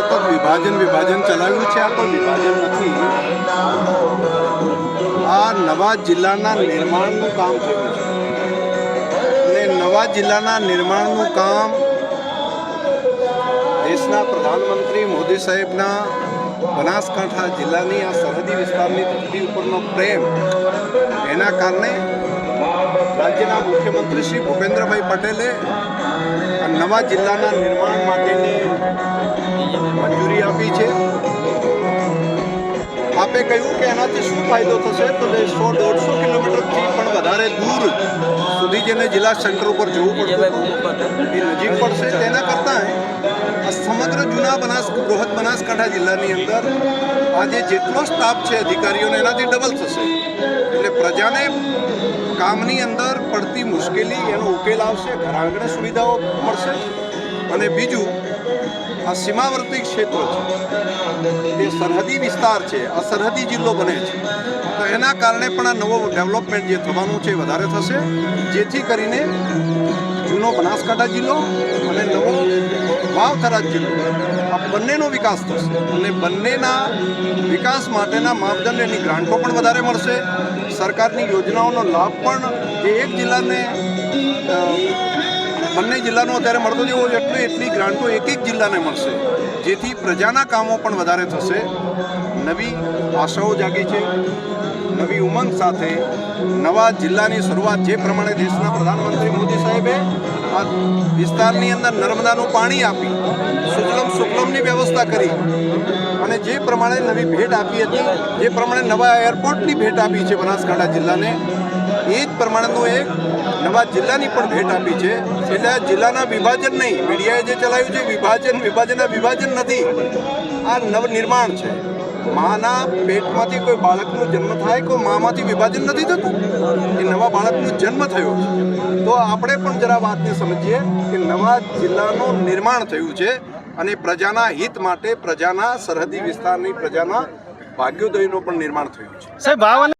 સતત વિભાજન વિભાજન ચલાવ્યું છે આ કોઈ વિભાજન નથી. આ નવા જિલ્લાના નિર્માણનું કામ થયું છે. અને નવા જિલ્લાના નિર્માણનું કામ દેશના પ્રધાનમંત્રી મોદી સાહેબના બનાસકાંઠા જિલ્લાની આ સરહદી વિસ્તારની ધરતી ઉપરનો પ્રેમ, એના કારણે રાજ્યના મુખ્યમંત્રી શ્રી ભૂપેન્દ્રભાઈ પટેલે નવા જિલ્લાના નિર્માણ માટેની મંજૂરી આપી છે. આપે કહ્યું કે એનાથી શું ફાયદો થશે? તો સો દોઢસો કિલોમીટરથી પણ વધારે દૂર સુધી જેને જિલ્લા સેન્ટર ઉપર જવું પડતું એ નજીક પડશે. તેના કરતાં આ સમગ્ર જૂના બનાસ બૃહદ બનાસકાંઠા જિલ્લાની અંદર આજે જેટલો સ્ટાફ છે અધિકારીઓને એનાથી ડબલ થશે. એટલે પ્રજાને કામની અંદર પડતી મુશ્કેલી એનો ઉકેલ આવશે ઘર આંગણે સુવિધાઓ મળશે. અને બીજું, આ સીમાવર્તી ક્ષેત્રો છે. તે સરહદી વિસ્તાર છે, આ સરહદી જિલ્લો બને છે. તો એના કારણે પણ આ નવો ડેવલપમેન્ટ જે થવાનું છે વધારે થશે. જેથી કરીને જૂનો બનાસકાંઠા જિલ્લો અને નવો વાવથરા જિલ્લો, આ બંનેનો વિકાસ થશે. અને બંનેના વિકાસ માટેના માપદંડ એની ગ્રાન્ટો પણ વધારે મળશે. સરકારની યોજનાઓનો લાભ પણ જે એક જિલ્લાને બંને જિલ્લાનો અત્યારે મળતો જેવો એટલે એટલી ગ્રાન્ટો એક એક જિલ્લાને મળશે. જેથી પ્રજાના કામો પણ વધારે થશે. નવી આશાઓ જાગી છે. નવી ઉમંગ સાથે નવા જિલ્લાની શરૂઆત જે પ્રમાણે દેશના પ્રધાનમંત્રી મોદી સાહેબે આ વિસ્તારની અંદર નર્મદાનું પાણી આપી, સુજલમ સુફલમની વ્યવસ્થા કરી અને જે પ્રમાણે નવી ભેટ આપી હતી, જે પ્રમાણે નવા એરપોર્ટની ભેટ આપી છે બનાસકાંઠા જિલ્લાને, એ જ પ્રમાણેનું એક નવા જિલ્લાની પણ ભેટ આપી છે. એટલે જિલ્લાના વિભાજન નહીં. મીડિયાએ જે ચલાવ્યું છે, વિભાજન, વિભાજનના વિભાજન નથી. આ નવ નિર્માણ છે. માના પેટમાંથી કોઈ બાળકનો જન્મ થાય, કોઈ મામાંથી વિભાજન નથી થતું? એ નવા બાળકનો જન્મ થયો તો આપણે પણ જરા વાતને સમજીએ કે નવા જિલ્લાનું નિર્માણ થયું છે અને પ્રજાના હિત માટે પ્રજાના સરહદી વિસ્તારની પ્રજાના ભાગ્યોદયનું પણ નિર્માણ થયું છે.